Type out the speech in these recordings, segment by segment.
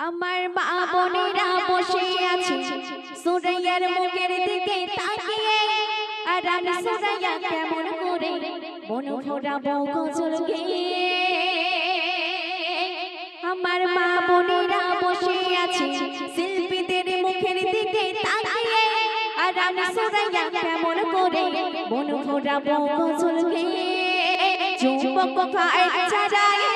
আমার মা বোনেরা বসে আছে। সুরাইয়ার মুখের দিকে তাকিয়ে আর আমি সুরাইয়া কেমন করে মন ভরাবো গজল গেয়ে। আমার মা বোনেরা বসে আছে। শিল্পীদের মুখের দিকে তাকিয়ে আর আমি সুরাইয়া কেমন করে মন ভরাবো গজল গেয়ে। ভাই যারা এসেছে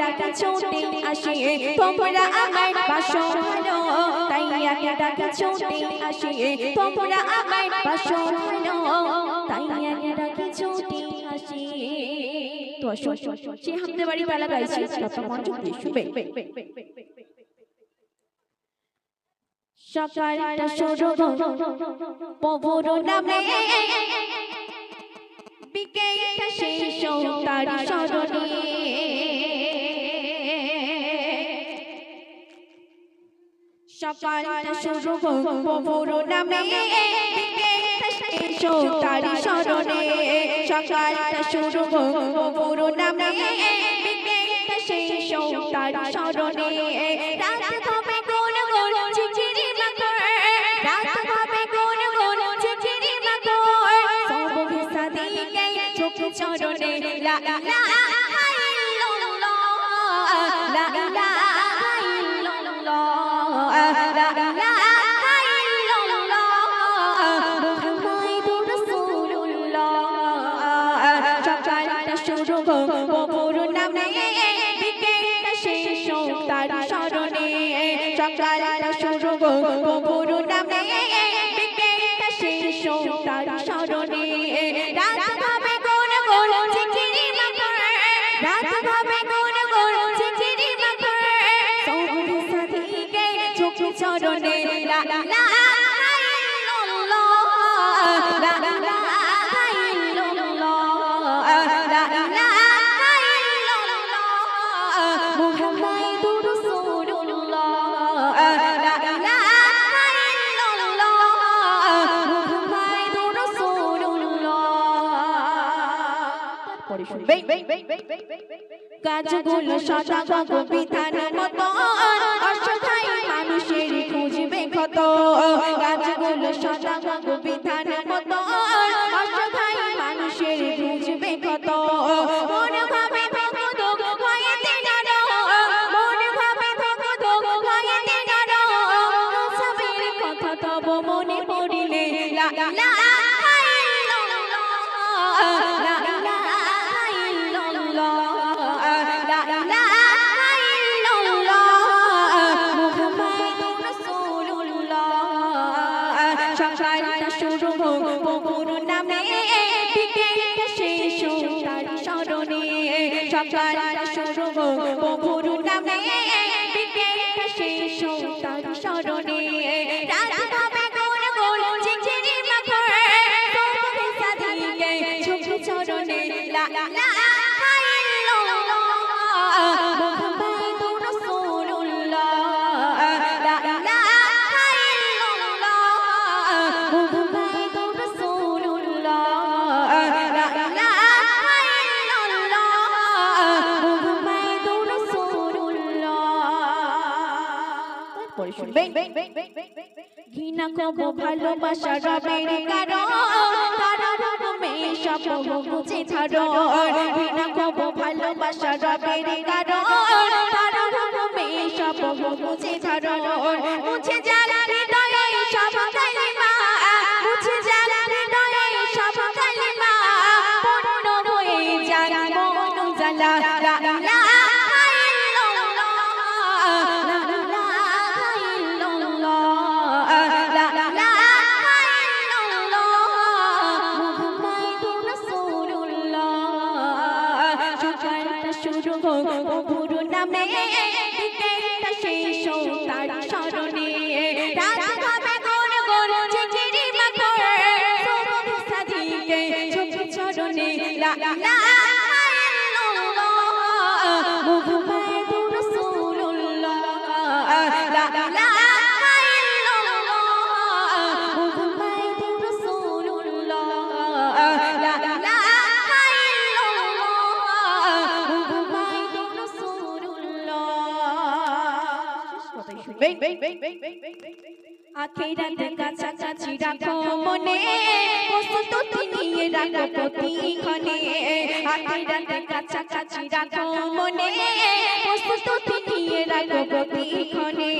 ডাকা ছুটে আসি তোমরা আমায় পাশো ভালো তাই আগে ডাকা ছুটে আসি তোমরা আমায় পাশো ভালো তাই আগে ডাকা ছুটে আসি। তো আসো সে হামদে বাড়ি পালা গাইছি তত মনোযোগ দিয়ে সকালটা শুরু পবর নামে। বিকেলটা শেষ তার স্মরণে। সকালটা শুরু পবর নামে বিকেলটা তার স্মরণে সকালটা শুরু পবর নামে বিকেলটা তার স্মরণে রাত হবে কোন কোন চিচিরি মাকড়। রাত হবে কোন কোন চিচিরি মাকড়। সব ভেসা দিকে চোখ চরণে। লা লা শুরু বপুর নামে বিকেলটা শেষ তার স্মরণে সকালটা শুরু বপুর নামে বিকেলটা শেষ তার স্মরণে রাত শুনবে কাজগুলো সদা বিধান মতো অসহায় মানুষের খুঁজবে কত। কাজগুলো সদা বিধান মতো অসহায় মানুষের খুঁজবে কত। মন সকালটা শুরু বপুর নামে বিকেলটা শেষ তার স্মরণে সকালটা শুরু বপুর নামে পরে শুনবেন ঘৃণা কব ভালোবাসা রবের কারণ। কারণ। রকমে সব বুঝে ধরো ঘৃণা কব ভালোবাসা রবের কারণ। কারণ রকমে সব বুঝে আখেরাতে কাছাকাছি রাখো মনে। প্রস্তুতি নিয়ে রাখো প্রতিক্ষণে। আখেরাতে কাছাকাছি রাখো মনে। প্রস্তুতি নিয়ে রাখো প্রতিক্ষণে।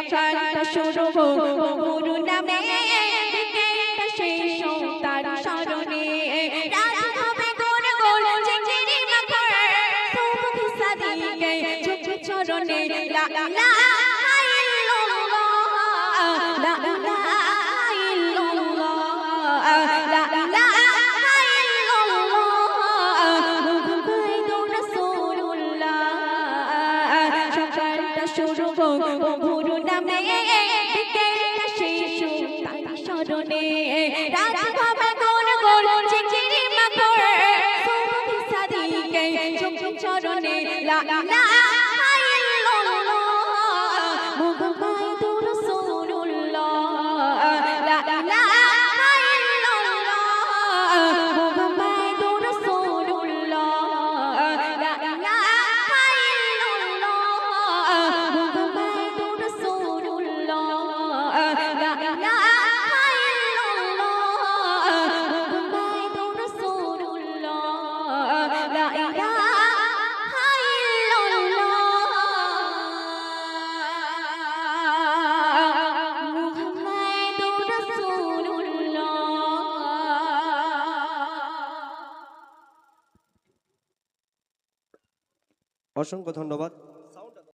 সকাল শুরু গুরু নামে অসংখ্য ধন্যবাদ।